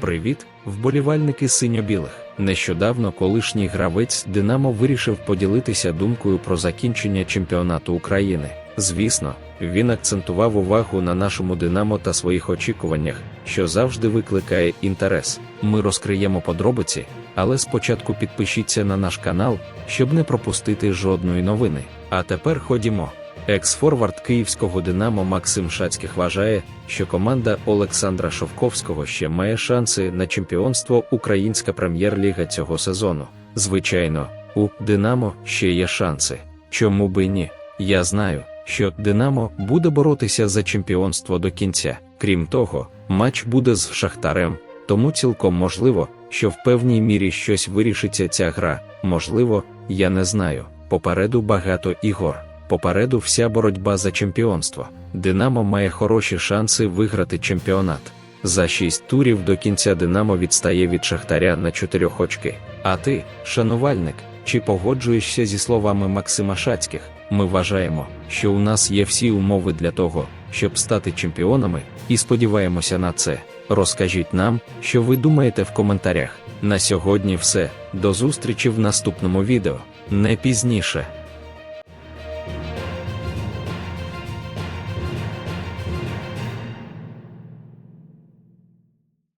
Привіт, вболівальники синьо-білих. Нещодавно колишній гравець Динамо вирішив поділитися думкою про закінчення чемпіонату України. Звісно, він акцентував увагу на нашому Динамо та своїх очікуваннях, що завжди викликає інтерес. Ми розкриємо подробиці, але спочатку підпишіться на наш канал, щоб не пропустити жодної новини. А тепер ходімо. Екс-форвард київського Динамо Максим Шацьких вважає, що команда Олександра Шовковського ще має шанси на чемпіонство Українська прем'єр-ліга цього сезону. Звичайно, у Динамо ще є шанси. Чому би ні? Я знаю, що Динамо буде боротися за чемпіонство до кінця. Крім того, матч буде з Шахтарем, тому цілком можливо, що в певній мірі щось вирішиться ця гра. Можливо, я не знаю. Попереду багато ігор. Попереду вся боротьба за чемпіонство. Динамо має хороші шанси виграти чемпіонат. За шість турів до кінця Динамо відстає від Шахтаря на чотирьох очки. А ти, шанувальник, чи погоджуєшся зі словами Максима Шацьких? Ми вважаємо, що у нас є всі умови для того, щоб стати чемпіонами, і сподіваємося на це. Розкажіть нам, що ви думаєте в коментарях. На сьогодні все. До зустрічі в наступному відео. Не пізніше.